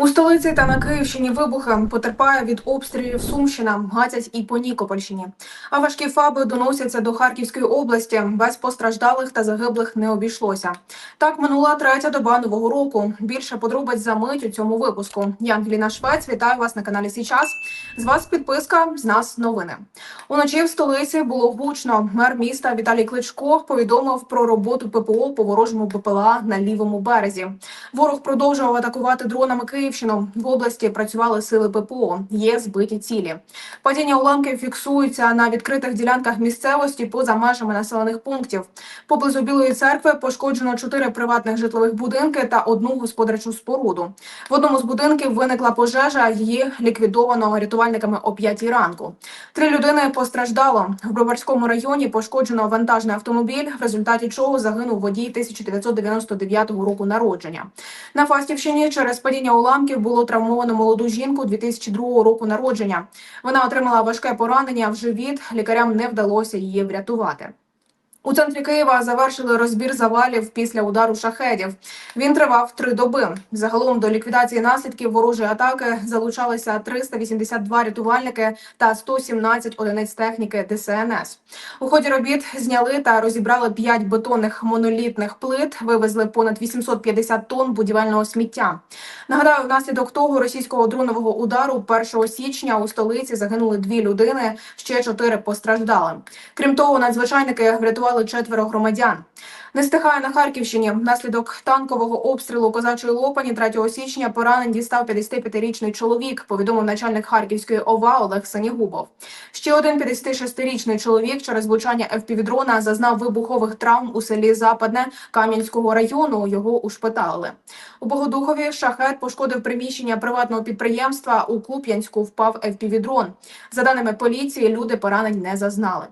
У столиці та на Київщині вибухи потерпає від обстрілів Сумщина, гатять і по Нікопольщині. А важкі фаби доносяться до Харківської області. Без постраждалих та загиблих не обійшлося. Так минула третя доба нового року. Більше подробиць за мить у цьому випуску. Я Ангеліна Швець. Вітаю вас на каналі Січас. З вас підписка, з нас новини. Уночі в столиці було гучно. Мер міста Віталій Кличко повідомив про роботу ППО по ворожому БПЛА на лівому березі. Ворог продовжував атакувати дронами Київщину. В області працювали сили ППО. Є збиті цілі. Падіння уламків фіксуються на відкритих ділянках місцевості поза межами населених пунктів. Поблизу Білої церкви пошкоджено чотири приватних житлових будинки та одну господарчу споруду. В одному з будинків виникла пожежа. Її ліквідовано рятувальниками о 5 ранку. Три людини постраждало. В Броварському районі пошкоджено вантажний автомобіль, в результаті чого загинув водій 1999 року народження. На Фастівщині через падіння уламків було травмовано молоду жінку 2002 року народження. Вона отримала важке поранення в живіт. Лікарям не вдалося її врятувати. У центрі Києва завершили розбір завалів після удару шахедів. Він тривав три доби. Загалом до ліквідації наслідків ворожої атаки залучалися 382 рятувальники та 117 одиниць техніки ДСНС. У ході робіт зняли та розібрали 5 бетонних монолітних плит, вивезли понад 850 тонн будівельного сміття. Нагадаю, внаслідок того російського дронового удару 1 січня у столиці загинули дві людини, ще чотири постраждали. Крім того, надзвичайники врятували четверо громадян. Не стихає на Харківщині. Внаслідок танкового обстрілу козачої лопані 3 січня поранень дістав 55-річний чоловік. Повідомив начальник Харківської ОВА Олег Санігубов. Ще один 56-річний чоловік через влучання ФПВ-дрона зазнав вибухових травм у селі Западне Кам'янського району. Його ушпиталили. У Богодухові шахет пошкодив приміщення приватного підприємства. У Куп'янську впав ФПВ-дрон. За даними поліції, люди поранень не зазнали.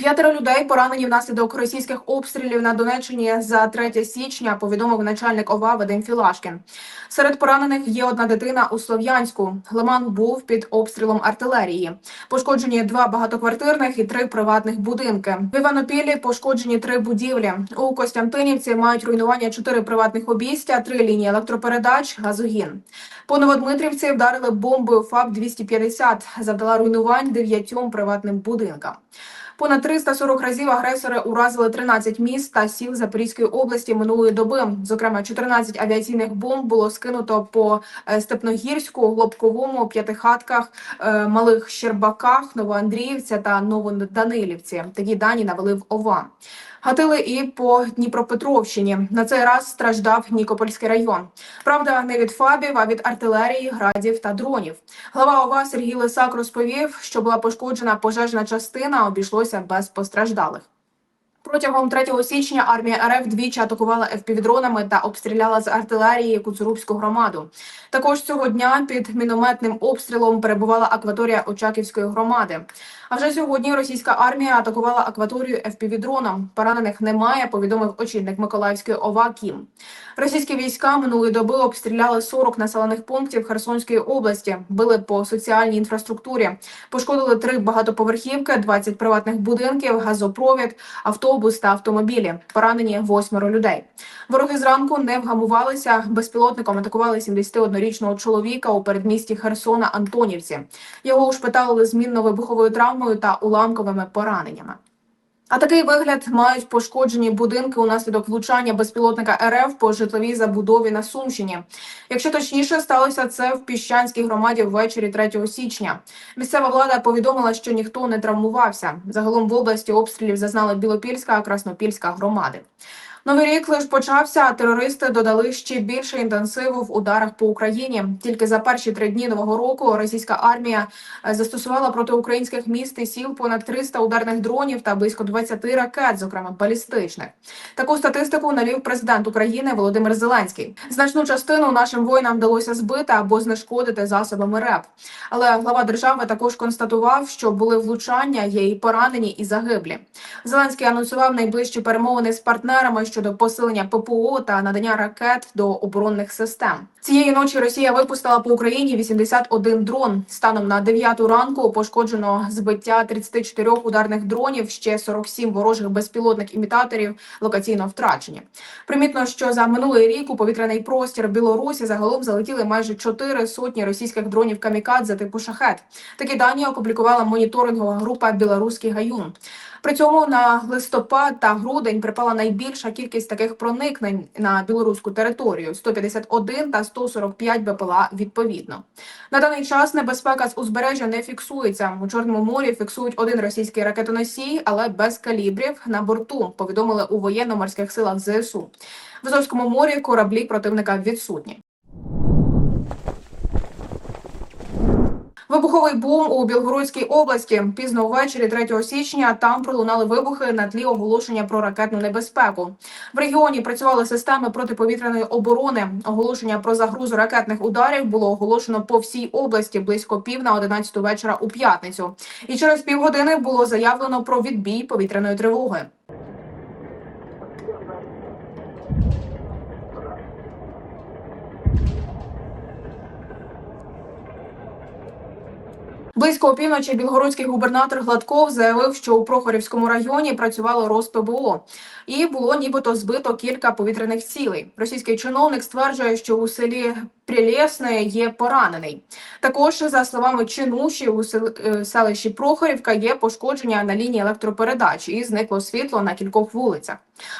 П'ятеро людей поранені внаслідок російських обстрілів на Донеччині за 3 січня. Повідомив начальник ОВА Вадим Філашкін. Серед поранених є одна дитина у Слов'янську. Лиман був під обстрілом артилерії. Пошкоджені два багатоквартирних і три приватних будинки. В Іванопіллі пошкоджені три будівлі. У Костянтинівці мають руйнування чотири приватних обійстя, три лінії електропередач, газогін. По Новодмитрівці вдарили бомбою ФАБ 250 завдала руйнувань дев'ятьом приватним будинкам. Понад 340 разів агресори уразили 13 міст та сіл Запорізької області минулої доби. Зокрема, 14 авіаційних бомб було скинуто по е, Степногірську, Глобковому, П'ятихатках, е, Малих Щербаках, Новоандріївця та Новоданилівці. Такі дані навели в ОВА. Гатили і по Дніпропетровщині. На цей раз страждав Нікопольський район. Правда, не від фабів, а від артилерії, градів та дронів. Глава ОВА Сергій Лисак розповів, що була пошкоджена пожежна частина, обійшлося без постраждалих. Протягом 3 січня армія РФ двічі атакувала ФПВ-дронами та обстріляла з артилерії Куцурубську громаду. Також цього дня під мінометним обстрілом перебувала акваторія Очаківської громади. А вже сьогодні російська армія атакувала акваторію ФПВ-дроном. Поранених немає, повідомив очільник Миколаївської ОВА Кім. Російські війська минулої доби обстріляли 40 населених пунктів Херсонської області, били по соціальній інфраструктурі, пошкодили три багатоповерхівки, 20 приватних будинків, газопровід, автобус та автомобілі. Поранені восьмеро людей. Вороги зранку не вгамувалися. Безпілотником атакували 71-річного чоловіка у передмісті Херсона Антонівці. Його ушпиталили з мінно-вибуховою травмою та уламковими пораненнями. А такий вигляд мають пошкоджені будинки унаслідок влучання безпілотника РФ по житловій забудові на Сумщині. Якщо точніше, сталося це в піщанській громаді ввечері 3 січня. Місцева влада повідомила, що ніхто не травмувався. Загалом в області обстрілів зазнали Білопільська та Краснопільська громади. Новий рік лише почався, а терористи додали ще більше інтенсиву в ударах по Україні. Тільки за перші три дні нового року російська армія е, застосувала проти українських міст і сіл понад 300 ударних дронів та близько 20 ракет, зокрема балістичних. Таку статистику навів президент України Володимир Зеленський. Значну частину нашим воїнам вдалося збити або знешкодити засобами РЕП. Але глава держави також констатував, що були влучання, є і поранені, і загиблі. Зеленський анонсував найближчі перемовини з партнерами щодо посилення ППО та надання ракет до оборонних систем. Цієї ночі Росія випустила по Україні 81 дрон. Станом на 9 ранку пошкоджено збиття 34 ударних дронів, ще 47 ворожих безпілотних імітаторів локаційно втрачені. Примітно, що за минулий рік у повітряний простір Білорусі загалом залетіли майже 4 сотні російських дронів камікадзе типу шахет. Такі дані опублікувала моніторингова група Білоруський гаюн. При цьому на листопад та грудень припала найбільша кількість таких проникнень на білоруську територію 151 та 145 БПЛА відповідно. На даний час небезпека з узбережжя не фіксується. У Чорному морі фіксують один російський ракетоносій, але без калібрів на борту. Повідомили у воєнно-морських силах ЗСУ. В Азовському морі кораблі противника відсутні. Вибуховий бум у Білгородській області пізно ввечері 3 січня там пролунали вибухи на тлі оголошення про ракетну небезпеку. В регіоні працювали системи протиповітряної оборони. Оголошення про загрозу ракетних ударів було оголошено по всій області близько пів на 11 вечора у п'ятницю. І через півгодини було заявлено про відбій повітряної тривоги. Близько опівночі білгородський губернатор Гладков заявив, що у Прохорівському районі працювало РосПБО і було нібито збито кілька повітряних цілей. Російський чиновник стверджує, що у селі Прилєсне є поранений. Також за словами чинуші у е, селищі Прохорівка є пошкодження на лінії електропередач і зникло світло на кількох вулицях.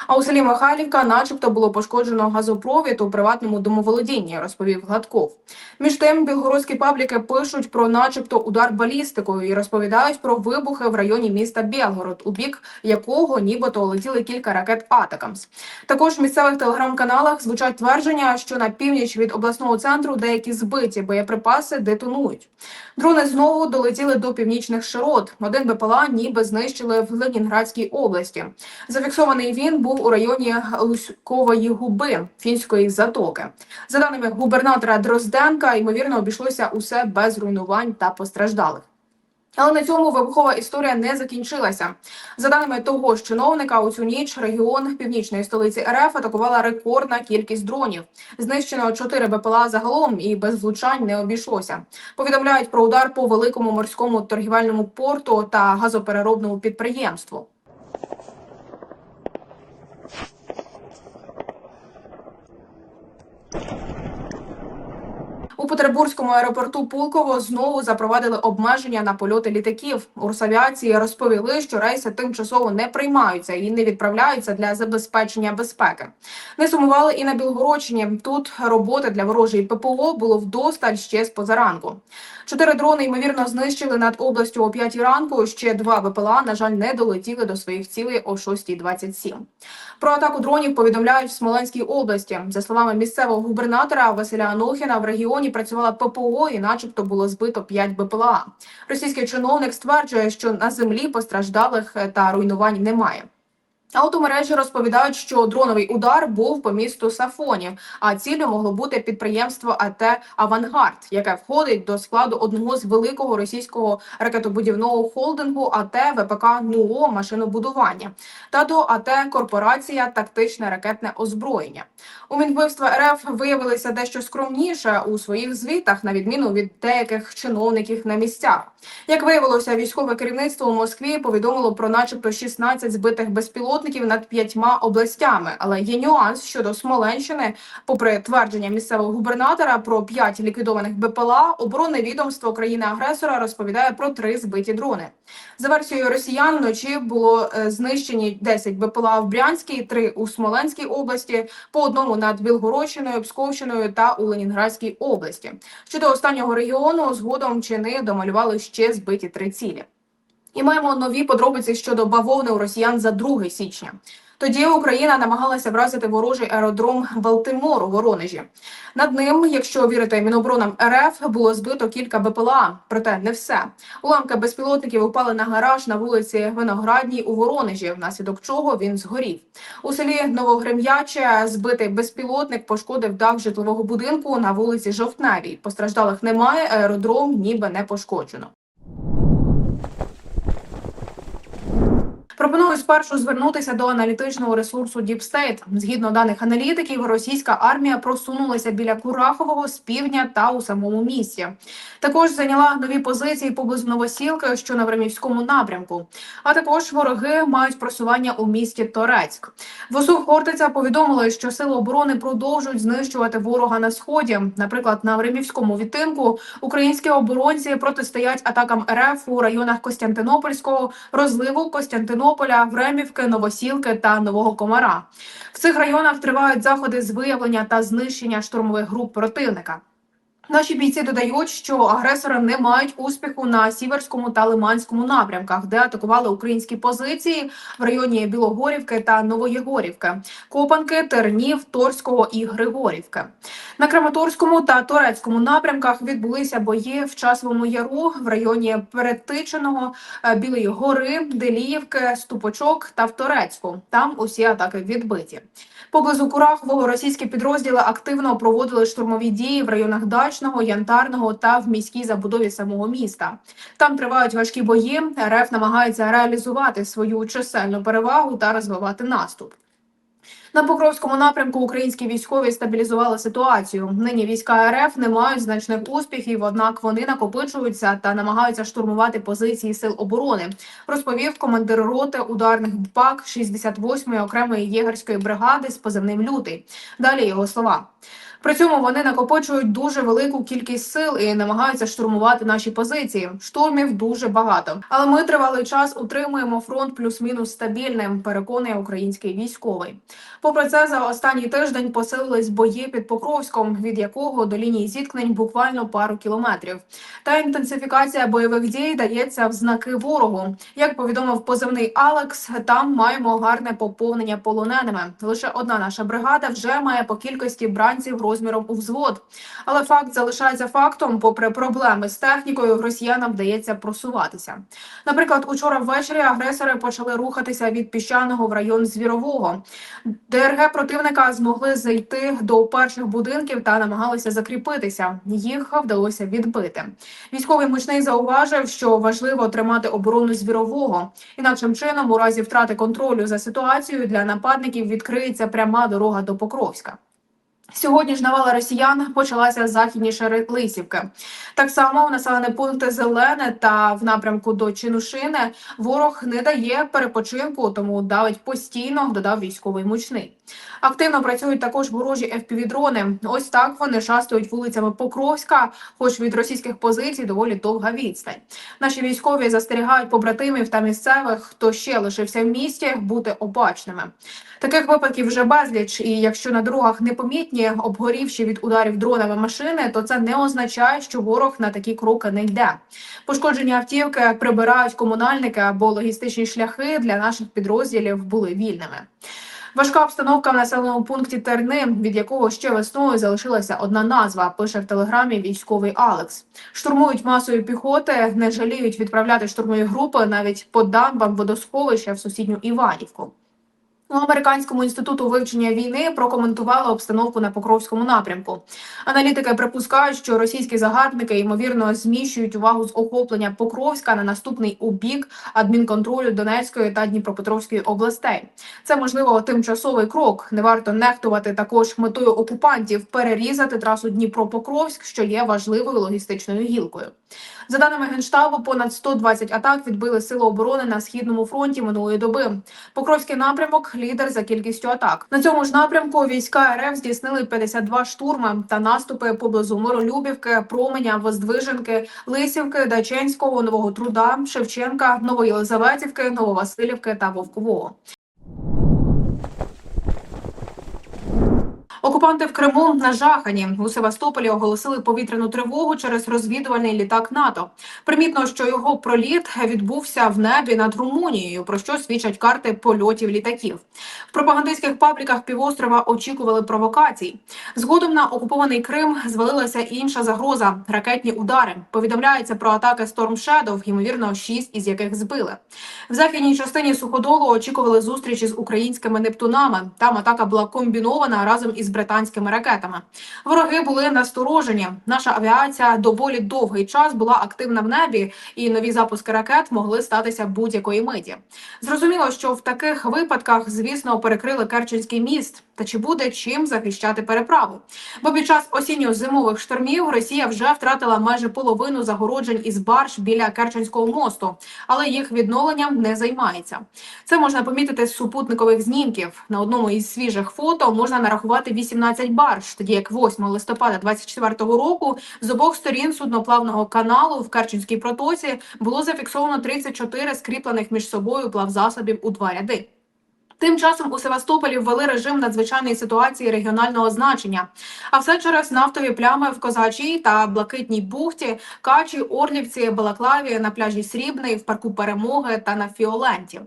А у селі Михайлівка, начебто, було пошкоджено газопровід у приватному домоволодінні, розповів Гладков. Між тим, білгородські пабліки пишуть про, начебто, удар балістикою і розповідають про вибухи в районі міста Білгород, у бік якого нібито летіли кілька ракет Атакамс. Також в місцевих телеграм-каналах звучать твердження, що на північ від обласного центру деякі збиті боєприпаси детонують. Дрони знову долетіли до північних широт. Один БПЛА ніби знищили в Ленінградській області. Зафіксований він був у районі Луськової губи фінської затоки. За даними губернатора Дрозденка, ймовірно, обійшлося усе без руйнувань та постраждалих. Але на цьому вибухова історія не закінчилася. За даними того ж чиновника, у цю ніч регіон північної столиці РФ атакувала рекордна кількість дронів. Знищено 4 БПЛА загалом і без влучань не обійшлося. Повідомляють про удар по великому морському торгівельному порту та газопереробному підприємству. Петербурзькому аеропорту Пулково знову запровадили обмеження на польоти літаків. У Росавіації розповіли, що рейси тимчасово не приймаються і не відправляються для забезпечення безпеки. Не сумували і на Білгородщині. Тут роботи для ворожої ППО було вдосталь ще з позаранку. Чотири дрони ймовірно знищили над областю о 5 ранку. Ще два БПЛА, на жаль, не долетіли до своїх цілей о 6.27. Про атаку дронів повідомляють в Смоленській області. За словами місцевого губернатора Василя Анохіна, в регіоні працювала ППО і, начебто, було збито 5 БПЛА. Російський чиновник стверджує, що на землі постраждалих е, та руйнувань немає. А от у мережі розповідають, що дроновий удар був по місту Сафоні, а ціллю могло бути підприємство АТ Авангард, яке входить до складу одного з великого російського ракетобудівного холдингу АТ ВПК НУО машинобудування та до АТ Корпорація тактичне ракетне озброєння. У Мінвбивства РФ виявилися дещо скромніше у своїх звітах, на відміну від деяких чиновників на місцях. Як виявилося, військове керівництво у Москві повідомило про начебто 16 збитих безпілотників над п'ятьма областями. Але є нюанс щодо Смоленщини. Попри твердження місцевого губернатора про 5 ліквідованих БПЛА, оборонне відомство країни-агресора розповідає про три збиті дрони. За версією росіян, вночі було е, знищені 10 БПЛА в Брянській, 3 у Смоленській області, по одному над Білгородщиною, Псковщиною та у Ленінградській області. Щодо останнього регіону, згодом чини домалювали ще збиті три цілі. І маємо нові подробиці щодо бавовни у росіян за 2 січня. Тоді Україна намагалася вразити ворожий аеродром Балтимор у Воронежі. Над ним, якщо вірити Міноборонам РФ, було збито кілька БПЛА. Проте не все. Уламки безпілотників упали на гараж на вулиці Виноградній у Воронежі, внаслідок чого він згорів. У селі Новогрем'яче збитий безпілотник пошкодив дах житлового будинку на вулиці Жовтневій. Постраждалих немає, аеродром ніби не пошкоджено. Пропоную спершу звернутися до аналітичного ресурсу Deep State. Згідно даних аналітиків, російська армія просунулася біля Курахового з півдня та у самому місті. Також зайняла нові позиції поблизу Новосілки, що на Времівському напрямку. А також вороги мають просування у місті Торецьк. ВСУ Хортиця повідомили, що сили оборони продовжують знищувати ворога на сході. Наприклад, на Времівському відтинку українські оборонці протистоять атакам РФ у районах Костянтинопольського, розливу Костянтинополя, Времівки, Новосілки та Нового Комара. В цих районах тривають заходи з виявлення та знищення штурмових груп противника. Наші бійці додають, що агресори не мають успіху на сіверському та лиманському напрямках, де атакували українські позиції в районі Білогорівки та Новоєгорівки, Копанки, Тернів, Торського і Григорівки. На Краматорському та Турецькому напрямках відбулися бої в часовому яру в районі Перетиченого, е, Білої гори, Деліївки, Ступочок та в Торецьку. Там усі атаки відбиті. Поблизу Курахового російські підрозділи активно проводили штурмові дії в районах Дачного, Янтарного та в міській забудові самого міста. Там тривають важкі бої. РФ намагається реалізувати свою чисельну перевагу та розвивати наступ. На Покровському напрямку українські військові стабілізували ситуацію. Нині війська РФ не мають значних успіхів, однак вони накопичуються та намагаються штурмувати позиції сил оборони. Розповів командир роти ударних БПАК 68-ї окремої єгерської бригади з позивним лютий. Далі його слова. При цьому вони накопичують дуже велику кількість сил і намагаються штурмувати наші позиції. Штурмів дуже багато, але ми тривалий час утримуємо фронт плюс-мінус стабільним. Переконує український військовий. Попри це, за останній тиждень посилились бої під Покровськом, від якого до лінії зіткнень буквально пару кілометрів. Та інтенсифікація бойових дій дається в знаки ворогу. Як повідомив позивний Алекс, там маємо гарне поповнення полоненими. Лише одна наша бригада вже має по кількості бранців розміром у взвод. Але факт залишається фактом. Попри проблеми з технікою, росіянам вдається просуватися. Наприклад, учора ввечері агресори почали рухатися від піщаного в район Звірового. ДРГ противника змогли зайти до перших будинків та намагалися закріпитися. Їх вдалося відбити. Військовий мучний зауважив, що важливо тримати оборону звірового. Інакшим чином, у разі втрати контролю за ситуацією для нападників відкриється пряма дорога до Покровська. Сьогодні ж навала росіян почалася західніше Лисівки. Так само в населені пункти Зелене та в напрямку до Чинушини ворог не дає перепочинку, тому давить постійно, додав військовий мучний. Активно працюють також ворожі FPV-дрони. Ось так вони шастують вулицями Покровська, хоч від російських позицій доволі довга відстань. Наші військові застерігають побратимів та місцевих, хто ще лишився в місті, бути обачними. Таких випадків вже безліч. І якщо на дорогах непомітні, обгорівші від ударів дронами машини, то це не означає, що ворог на такі кроки не йде. Пошкоджені автівки прибирають комунальники або логістичні шляхи для наших підрозділів були вільними. Важка обстановка в населеному пункті Терни, від якого ще весною залишилася одна назва. Пише в телеграмі військовий Алекс. Штурмують масою піхоти, не жаліють відправляти штурмові групи навіть по дамбам водосховища в сусідню Іванівку. У американському інституту вивчення війни прокоментували обстановку на Покровському напрямку. Аналітики припускають, що російські загарбники ймовірно зміщують увагу з охоплення Покровська на наступний убік адмінконтролю Донецької та Дніпропетровської областей. Це можливо тимчасовий крок. Не варто нехтувати також метою окупантів перерізати трасу Дніпро-Покровськ, що є важливою логістичною гілкою. За даними генштабу, понад 120 атак відбили сили оборони на східному фронті минулої доби. Покровський напрямок лідер за кількістю атак. На цьому ж напрямку війська РФ здійснили 52 штурми та наступи поблизу Миролюбівки, Променя, Воздвиженки, Лисівки, Даченського, Нового Труда, Шевченка, Новоєлизаветівки, Нововасилівки та Вовкового. Окупанти в Криму нажахані у Севастополі оголосили повітряну тривогу через розвідувальний літак НАТО. Примітно, що його проліт відбувся в небі над Румунією, про що свідчать карти польотів літаків. В пропагандистських пабліках півострова очікували провокацій. Згодом на окупований Крим звалилася інша загроза ракетні удари. Повідомляється про атаки Storm Shadow, ймовірно, шість із яких збили. В західній частині суходолу очікували зустрічі з українськими нептунами. Там атака була комбінована разом із британськими ракетами. Вороги були насторожені. Наша авіація доволі довгий час була активна в небі, і нові запуски ракет могли статися будь-якої миті. Зрозуміло, що в таких випадках, звісно, перекрили Керченський міст. Та чи буде чим захищати переправу? Бо під час осінньо-зимових штормів Росія вже втратила майже половину загороджень із барж біля Керченського мосту, але їх відновленням не займається. Це можна помітити з супутникових знімків. На одному із свіжих фото можна нарахувати 18 барж, тоді як 8 листопада 24 року з обох сторін судноплавного каналу в Керченській протоці було зафіксовано 34 скріплених між собою плавзасобів у два ряди. Тим часом у Севастополі ввели режим надзвичайної ситуації регіонального значення. А все через нафтові плями в Козачій та Блакитній бухті, Качі, Орлівці, Балаклаві, на пляжі Срібний, в парку Перемоги та на Фіоленті.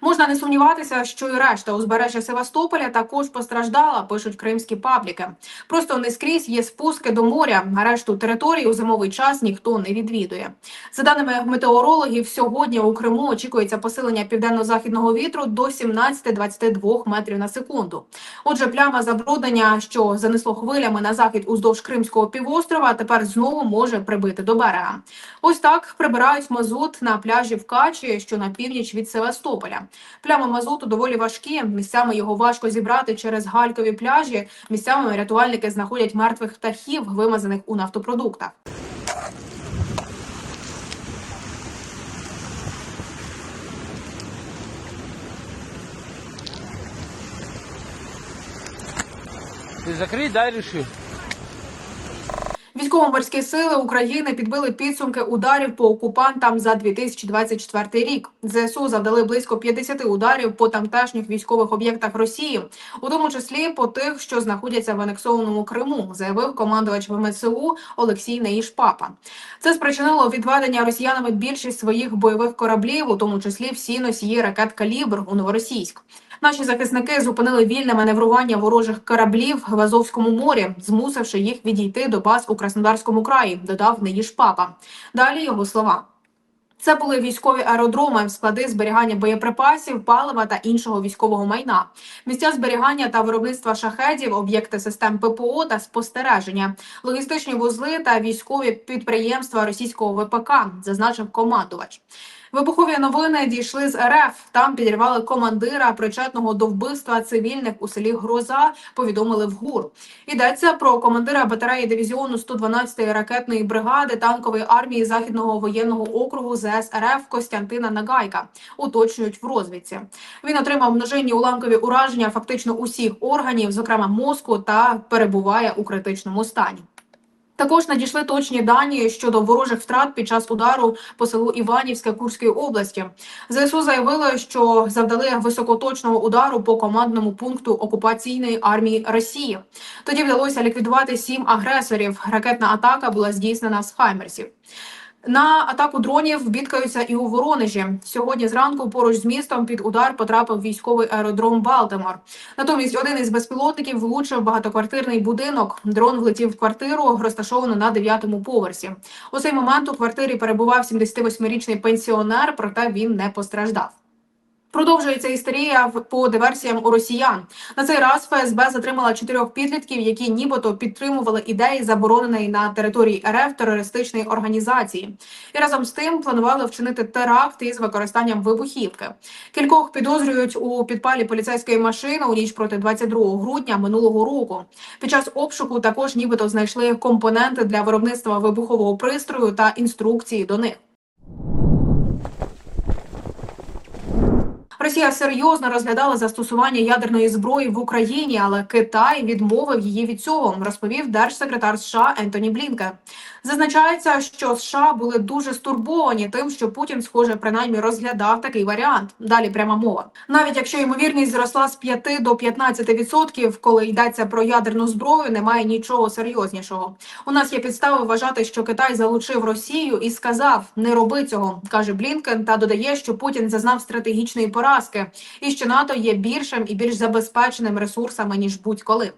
Можна не сумніватися, що і решта узбережжя Севастополя також постраждала, пишуть кримські пабліки. Просто не скрізь є спуски до моря, решту території у зимовий час ніхто не відвідує. За даними метеорологів, сьогодні у Криму очікується посилення південно-західного вітру до 17-22 метрів на секунду. Отже, пляма забруднення, що занесло хвилями на захід уздовж Кримського півострова, тепер знову може прибити до берега. Ось так прибирають мазут на пляжі в Качі, що на північ від Севастополя. Плями мазуту доволі важкі. Місцями його важко зібрати через галькові пляжі. Місцями рятувальники знаходять мертвих птахів, вимазаних у нафтопродуктах. Ты закрыть, да, решил? Військово-морські сили України підбили підсумки ударів по окупантам за 2024 рік. ЗСУ завдали близько 50 ударів по тамтешніх військових об'єктах Росії, у тому числі по тих, що знаходяться в анексованому Криму, заявив командувач ВМСУ Олексій Неїшпапа. Це спричинило відведення росіянами більшість своїх бойових кораблів, у тому числі всі носії ракет калібр у Новоросійськ. Наші захисники зупинили вільне маневрування ворожих кораблів в Азовському морі, змусивши їх відійти до баз у Краснодарському краї. Додав Неїш Папа. Далі його слова. Це були військові аеродроми, склади зберігання боєприпасів, палива та іншого військового майна, місця зберігання та виробництва шахедів, об'єкти систем ППО та спостереження, логістичні вузли та військові підприємства російського ВПК, зазначив командувач. Вибухові новини дійшли з РФ. Там підірвали командира, причетного до вбивства цивільних у селі Гроза. Повідомили в ГУР. Йдеться про командира батареї дивізіону 112-ї ракетної бригади танкової армії західного воєнного округу ЗС РФ Костянтина Нагайка. Уточнюють в розвідці. Він отримав множинні уламкові ураження фактично усіх органів, зокрема мозку, та перебуває у критичному стані. Також надійшли точні дані щодо ворожих втрат під час удару по селу Іванівське Курської області. ЗСУ заявили, що завдали високоточного удару по командному пункту окупаційної армії Росії. Тоді вдалося ліквідувати сім агресорів. Ракетна атака була здійснена з хаймерсів. На атаку дронів бідкаються і у Воронежі. Сьогодні зранку поруч з містом під удар потрапив військовий аеродром Балтимор. Натомість один із безпілотників влучив багатоквартирний будинок. Дрон влетів в квартиру, розташовану на дев'ятому поверсі. У цей момент у квартирі перебував 78-річний пенсіонер, проте він не постраждав. Продовжується істерія по диверсіям у росіян. На цей раз ФСБ затримала чотирьох підлітків, які нібито підтримували ідеї забороненої на території РФ терористичної організації, і разом з тим планували вчинити теракт із використанням вибухівки. Кількох підозрюють у підпалі поліцейської машини у ніч проти 22 грудня минулого року. Під час обшуку також нібито знайшли компоненти для виробництва вибухового пристрою та інструкції до них. Росія серйозно розглядала застосування ядерної зброї в Україні, але Китай відмовив її від цього, розповів держсекретар США Ентоні Блінкен. Зазначається, що США були дуже стурбовані тим, що Путін, схоже, принаймні розглядав такий варіант. Далі пряма мова. Навіть якщо ймовірність зросла з 5 до 15%, коли йдеться про ядерну зброю, немає нічого серйознішого. У нас є підстави вважати, що Китай залучив Росію і сказав: не роби цього, каже Блінкен, та додає, що Путін зазнав стратегічної поразки, і що НАТО є більшим і більш забезпеченим ресурсами ніж будь-коли.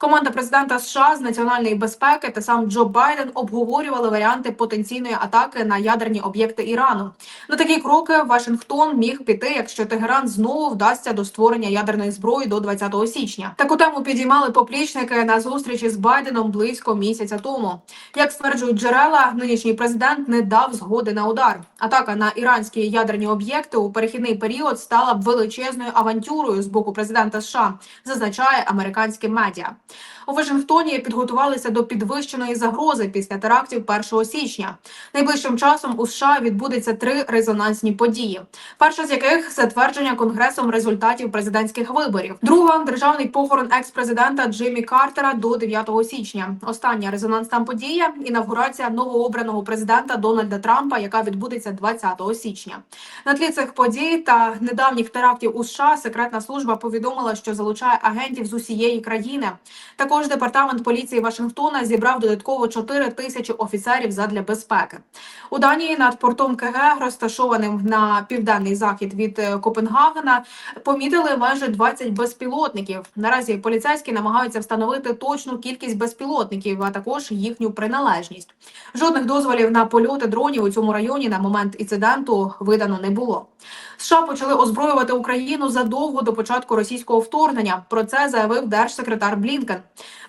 Команда президента США з національної безпеки та сам Джо Байден обговорювали варіанти потенційної атаки на ядерні об'єкти Ірану. На такі кроки Вашингтон міг піти, якщо Тегеран знову вдасться до створення ядерної зброї до 20 січня. Таку тему підіймали поплічники на зустрічі з Байденом близько місяця тому. Як стверджують джерела, нинішній президент не дав згоди на удар. Атака на іранські ядерні об'єкти у перехідний період стала б величезною авантюрою з боку президента США, зазначає американське медіа. У Вашингтоні підготувалися до підвищеної загрози після терактів 1 січня. Найближчим часом у США відбудеться три резонансні події. Перша з яких затвердження конгресом результатів президентських виборів. Друга державний похорон екс-президента Джиммі Картера до 9 січня. Остання резонансна подія інавгурація новообраного президента Дональда Трампа, яка відбудеться 20 січня. На тлі цих подій та недавніх терактів у США секретна служба повідомила, що залучає агентів з усієї країни. Також департамент поліції Вашингтона зібрав додатково 4 тисячі офіцерів задля безпеки. У Данії над портом КГ, розташованим на південний захід від е, Копенгагена, помітили майже 20 безпілотників. Наразі поліцейські намагаються встановити точну кількість безпілотників, а також їхню приналежність. Жодних дозволів на польоти дронів у цьому районі на момент інциденту видано не було. США почали озброювати Україну задовго до початку російського вторгнення. Про це заявив держсекретар Блінкен.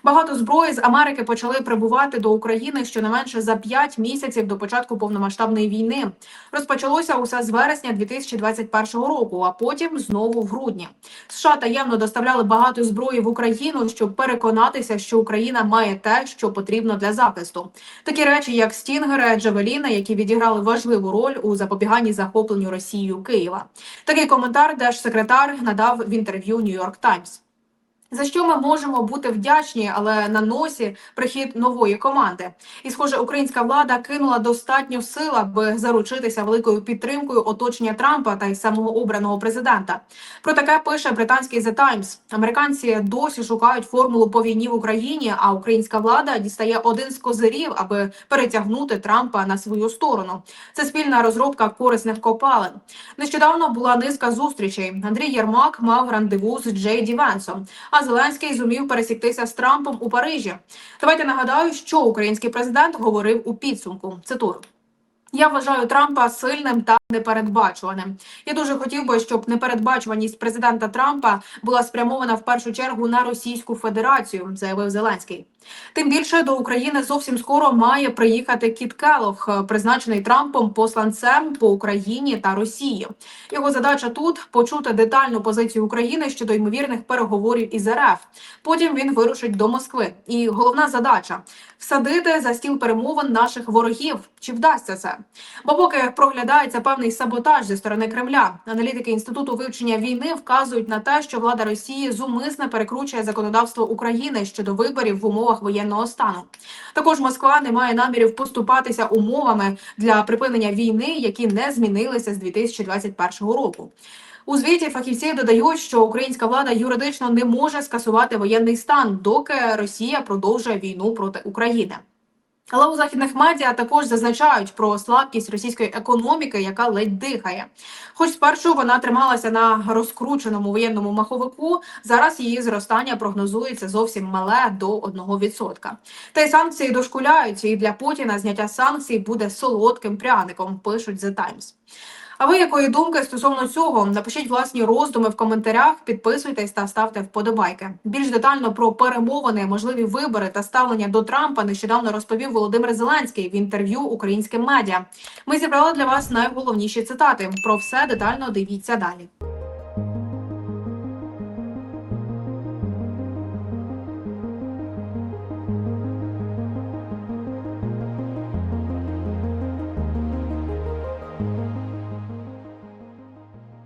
Багато зброї з Америки почали прибувати до України щонайменше за 5 місяців до початку повномасштабної війни. Розпочалося усе з вересня 2021 року, а потім знову в грудні. США таємно доставляли багато зброї в Україну, щоб переконатися, що Україна має те, що потрібно для захисту. Такі речі, як стінгери, джавеліни, які відіграли важливу роль у запобіганні захопленню Росією Києва. Такий коментар держсекретар надав в інтерв'ю Нью-Йорк Таймс. За що ми можемо бути вдячні, але на носі прихід нової команди. І, схоже, українська влада кинула достатньо сил, аби заручитися великою підтримкою оточення Трампа та й самого обраного президента. Про таке пише британський The Times. Американці досі шукають формулу по війні в Україні, а українська влада дістає один з козирів, аби перетягнути Трампа на свою сторону. Це спільна розробка корисних копалин. Нещодавно була низка зустрічей. Андрій Єрмак мав рандеву з Джей Ді Венсом. А Зеленський зумів пересіктися з Трампом у Парижі. Давайте нагадаю, що український президент говорив у підсумку. Цитую. Я вважаю Трампа сильним та непередбачуваним. Я дуже хотів би, щоб непередбачуваність президента Трампа була спрямована в першу чергу на Російську Федерацію, заявив Зеленський. Тим більше до України зовсім скоро має приїхати Кіт Келох, призначений Трампом посланцем по Україні та Росії. Його задача тут почути детальну позицію України щодо ймовірних переговорів із РФ. Потім він вирушить до Москви. І головна задача всадити за стіл перемовин наших ворогів. Чи вдасться це? Бо поки проглядається певний саботаж зі сторони Кремля, аналітики інституту вивчення війни вказують на те, що влада Росії зумисне перекручує законодавство України щодо виборів в умовах воєнного стану. Також Москва не має намірів поступатися умовами для припинення війни, які не змінилися з 2021 року. У звіті фахівці додають, що українська влада юридично не може скасувати воєнний стан, доки Росія продовжує війну проти України. Але у західних медіа також зазначають про слабкість російської економіки, яка ледь дихає. Хоч спершу вона трималася на розкрученому воєнному маховику, зараз її зростання прогнозується зовсім мале до 1%. Та й санкції дошкуляють, і для Путіна зняття санкцій буде солодким пряником. Пишуть The Times. А ви якої думки стосовно цього? Напишіть власні роздуми в коментарях, підписуйтесь та ставте вподобайки. Більш детально про перемовини, можливі вибори та ставлення до Трампа нещодавно розповів Володимир Зеленський в інтерв'ю українським медіа. Ми зібрали для вас найголовніші цитати. Про все детально дивіться далі.